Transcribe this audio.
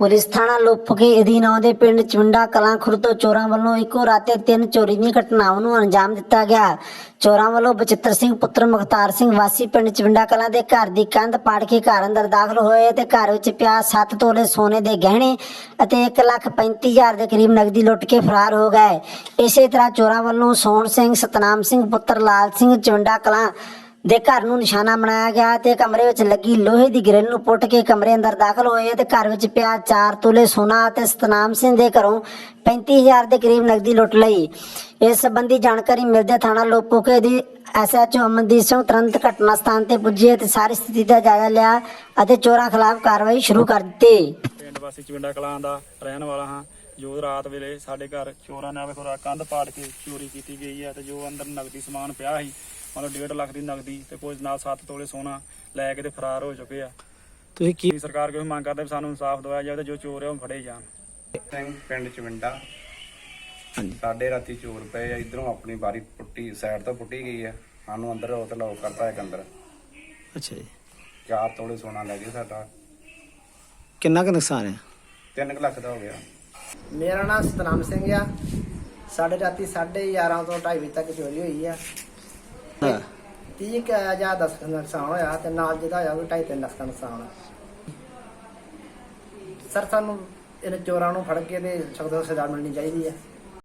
Police ਥਾਣਾ ਲੁੱਪਕੇ ਅਧੀਨ ਆਉਂਦੇ ਪਿੰਡ ਚਵਿੰਡਾ ਕਲਾਂ ਖੁਰਦ ਤੋਂ ਚੋਰਾਂ ਵੱਲੋਂ ਇੱਕੋ ਰਾਤੇ ਤਿੰਨ ਚੋਰੀ ਦੀਆਂ ਘਟਨਾਵਾਂ ਨੂੰ ਅੰਜਾਮ ਦਿੱਤਾ ਗਿਆ। ਚੋਰਾਂ ਵੱਲੋਂ ਬਚਿੱਤਰ ਸਿੰਘ, ਪੁੱਤਰ ਮੁਖਤਾਰ ਸਿੰਘ ਵਾਸੀ ਪਿੰਡ ਚਵਿੰਡਾ ਕਲਾਂ ਦੇ ਘਰ ਦੀ ਕੰਧ ਪਾੜ ਕੇ ਘਰ ਅੰਦਰ ਦਾਖਲ ਹੋਏ ਤੇ ਘਰ ਵਿੱਚ ਪਿਆ 7 ਤੋਲੇ ਸੋਨੇ ਦੇ ਗਹਿਣੇ ਅਤੇ 135000 ਦੇ ਕਰੀਬ ਨਗਦੀ ਲੁੱਟ ਕੇ ਫਰਾਰ ਹੋ ਗਏ। ਇਸੇ ਤਰ੍ਹਾਂ ਚੋਰਾਂ ਵੱਲੋਂ ਸੋਹਣ ਸਿੰਘ, ਸਤਨਾਮ ਸਿੰਘ, ਪੁੱਤਰ ਲਾਲ ਸਿੰਘ ਚਵਿੰਡਾ ਕਲਾਂ ਦੇ ਘਰ ਨੂੰ ਨਿਸ਼ਾਨਾ ਬਣਾਇਆ ਗਿਆ ਤੇ ਕਮਰੇ ਵਿੱਚ ਲੱਗੀ ਲੋਹੇ ਦੀ ਗ੍ਰਿਲ ਨੂੰ ਪੁੱਟ ਕੇ ਕਮਰੇ ਅੰਦਰ ਦਾਖਲ ਹੋਏ ਤੇ ਘਰ ਵਿੱਚ ਪਿਆ 4 ਤੋਲੇ ਸੋਨਾ ਅਤੇ ਸਤਨਾਮ ਸਿੰਘ ਦੇ ਘਰੋਂ 35000 ਦੇ ਕਰੀਬ ਨਕਦੀ ਲੁੱਟ ਲਈ। ਇਸ ਸੰਬੰਧੀ ਜਾਣਕਾਰੀ ਮਿਲਦੇ ਥਾਣਾ ਲੋਪੋਕੇ ਦੀ ਐਸਐਚਓ ਅਮਨਦੀਪ ਸਿੰਘ ਤੁਰੰਤ ਘਟਨਾ ਸਥਾਨ ਤੇ ਪੁੱਜੇ ਤੇ ਸਾਰੀ ਸਥਿਤੀ ਦਾ ਜਾਇਜ਼ਾ ਲਿਆ ਅਤੇ ਚੋਰਾਂ ਖਿਲਾਫ ਕਾਰਵਾਈ ਸ਼ੁਰੂ ਕਰ ਦਿੱਤੀ। ਪਿੰਡ ਵਾਸੀ ਚਵਿੰਡਾ ਕਲਾਂ ਦਾ ਰਹਿਣ ਵਾਲਾ ਹਾਂ। ਜੋ ਰਾਤ ਵੇਲੇ ਸਾਡੇ ਘਰ ਚੋਰਾਂ ਨੇ ਵੇਖੋ ਕੰਧ ਪਾੜ ਕੇ ਚੋਰੀ ਕੀਤੀ ਗਈ ਹੈ ਤੇ ਜੋ ਅੰਦਰ ਨਗਦੀ ਸਮਾਨ ਪਿਆ ਸੀ ਮਤਲਬ 1.5 ਲੱਖ ਦੀ ਨਗਦੀ ਤੇ ਕੁਝ ਨਾਲ 7 ਤੋਲੇ ਸੋਨਾ ਲੈ ਕੇ ਤੇ ਫਰਾਰ ਹੋ ਚੁੱਕੇ ਆ। ਤੁਸੀਂ ਕੀ ਸਰਕਾਰ ਕੋਈ ਮੰਗ ਕਰਦੇ ਵੀ ਸਾਨੂੰ ਇਨਸਾਫ ਦਿਵਾਇਆ ਜਾਵੇ ਤੇ ਜੋ ਚੋਰ ਹੈ ਉਹ ਫੜੇ ਜਾਣ। ਸਿੰਘ ਪਿੰਡ ਚਵਿੰਡਾ। ਸਾਡੇ ਰਾਤੀ ਚੋਰ ਪਏ ਆ ਇਧਰੋਂ ਆਪਣੀ ਬਾਰੀ ਪੁੱਟੀ ਸਾਈਡ ਤੋਂ ਪੁੱਟੀ ਗਈ ਆ। ਸਾਨੂੰ ਅੰਦਰ ਉਹ ਤੇ ਲੋਕ ਕਰਤਾ ਇੱਕ ਅੰਦਰ। ਅੱਛਾ ਜੀ। ਚਾਰ ਤੋਲੇ ਸੋਨਾ ਲੈ ਗਏ ਸਾਡਾ। ਕਿੰਨਾ ਕੁ ਨੁਕਸਾਨ ਹੈ 3 ਲੱਖ ਦਾ ਹੋ ਗਿਆ। ਮੇਰਾ ਨਾਮ ਸਤਨਾਮ ਸਿੰਘ ਆ। ਸਾਡੇ ਰਾਤੀ 11:30 ਤੋਂ 2:30 ਵਜੇ ਤੱਕ ਚੋਰੀ ਹੋਈ ਆ। 30 ਕੁ ਜਾਂ 10 ਦਾ ਨੁਕਸਾਨ ਹੋਇਆ ਤੇ ਨਾਲ ਜਿਹਦਾ ਹੋਇਆ ਉਹ 2.5 ਲੱਖ ਦਾ ਨੁਕਸਾਨ ਆ। ਸਰ, ਸਾਨੂੰ ਇਹਨਾਂ ਚੋਰਾਂ ਨੂੰ ਫੜ ਕੇ ਤੇ ਸਖਤ ਸਜ਼ਾ ਮਿਲਣੀ ਚਾਹੀਦੀ ਹੈ